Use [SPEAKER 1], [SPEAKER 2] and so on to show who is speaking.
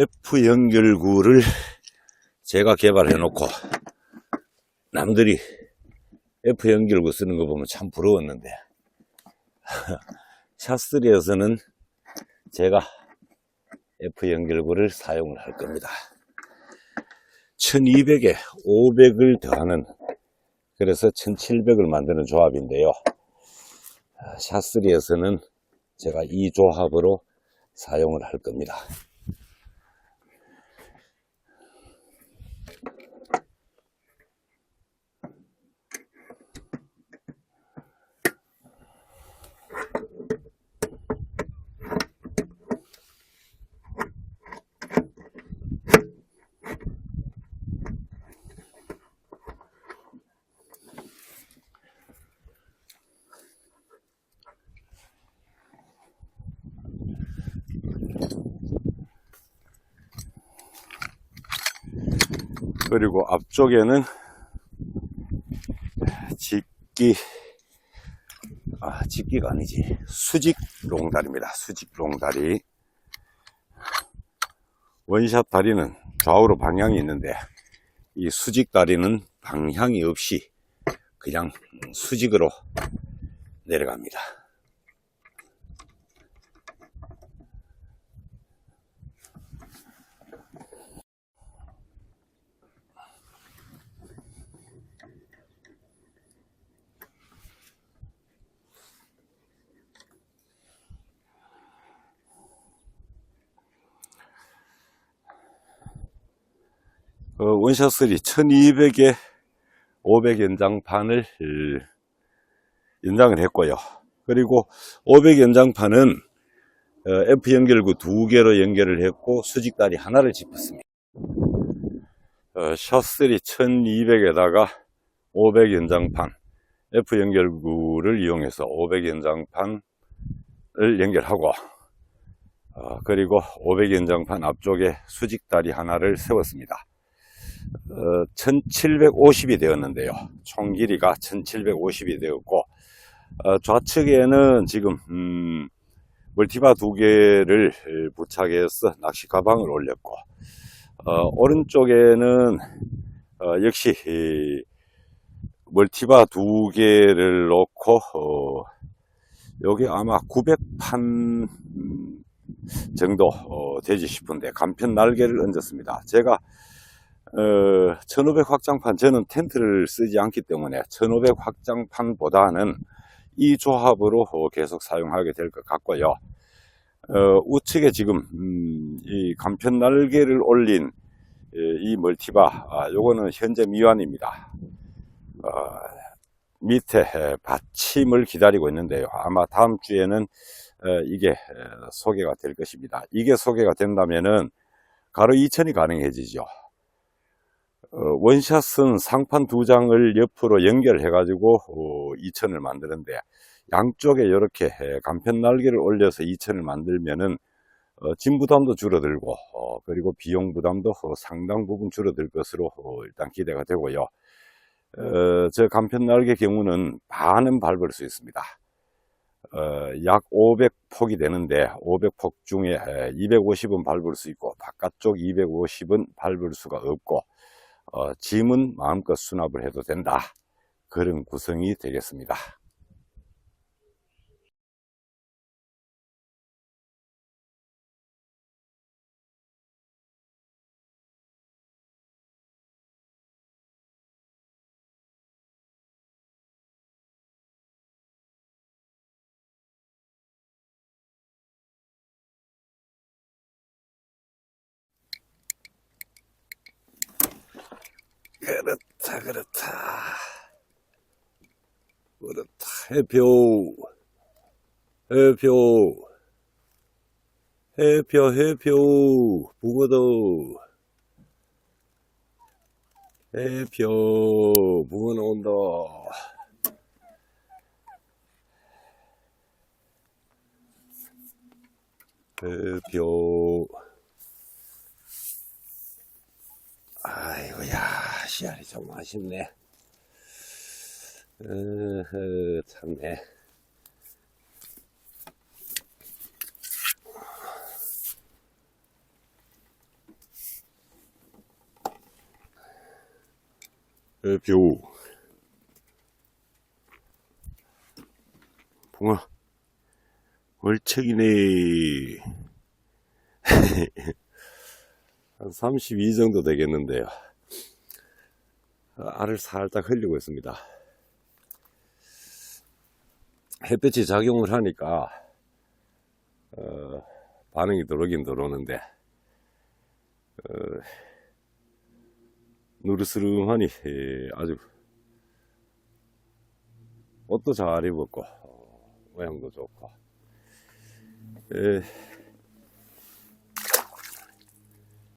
[SPEAKER 1] F 연결구를 제가 개발해 놓고 남들이 F 연결구 쓰는 거 보면 참 부러웠는데 샤스리에서는 제가 F 연결구를 사용을 할 겁니다. 1200에 500을 더하는 그래서 1700을 만드는 조합인데요. 샤스리에서는 제가 이 조합으로 사용을 할 겁니다. 그리고 앞쪽에는 직기, 아, 직기가 아니지. 수직 롱다리입니다. 수직 롱다리. 원샷 다리는 좌우로 방향이 있는데, 이 수직 다리는 방향이 없이 그냥 수직으로 내려갑니다. 어, 원샷 3 1200에 500 연장 판을 연장을 했고요. 그리고 500 연장판은 어, F 연결구 두 개로 연결을 했고 수직다리 하나를 짚었습니다. 어, 샷3 1200에다가 500 연장판 F 연결구를 이용해서 500 연장판을 연결하고 어, 그리고 500 연장판 앞쪽에 수직다리 하나를 세웠습니다. 어, 1750이 되었는데요. 총 길이가 1750이 되었고, 어, 좌측에는 지금, 음, 멀티바 두 개를 부착해서 낚시 가방을 올렸고, 어, 오른쪽에는, 어, 역시, 이, 멀티바 두 개를 놓고, 어, 여기 아마 900판 정도 어, 되지 싶은데, 간편 날개를 얹었습니다. 제가 어, 1500 확장판, 저는 텐트를 쓰지 않기 때문에 1500 확장판보다는 이 조합으로 어, 계속 사용하게 될 것 같고요. 어, 우측에 지금, 음, 이 간편 날개를 올린 예, 이 멀티바, 아, 요거는 현재 미완입니다. 어, 밑에 에, 받침을 기다리고 있는데요. 아마 다음 주에는 어, 이게 에, 소개가 될 것입니다. 이게 소개가 된다면은 가로 2천이 가능해지죠. 어, 원샷은 상판 두 장을 옆으로 연결해 가지고 어, 2천을 만드는데 양쪽에 이렇게 간편 날개를 올려서 2천을 만들면은 어, 짐 부담도 줄어들고 어, 그리고 비용 부담도 어, 상당 부분 줄어들 것으로 어, 일단 기대가 되고요. 어, 저 간편 날개 경우는 반은 밟을 수 있습니다. 어, 약 500폭이 되는데 500폭 중에 250은 밟을 수 있고 바깥쪽 250은 밟을 수가 없고 어, 짐은 마음껏 수납을 해도 된다. 그런 구성이 되겠습니다. 그렇다, 그렇다. 그렇다. 해표. 해표. 해표, 해표. 붕어도. 해표. 붕어 나온다. 해표. 씨알이 좀 아쉽네. 으흐, 참네. 벼우. 봉아, 월척이네. 한 32 정도 되겠는데요. 아, 알을 살짝 흘리고 있습니다. 햇볕이 작용을 하니까, 어, 반응이 들어오긴 들어오는데, 어, 누르스름하니 예, 아주 옷도 잘 입었고 어, 모양도 좋고 예,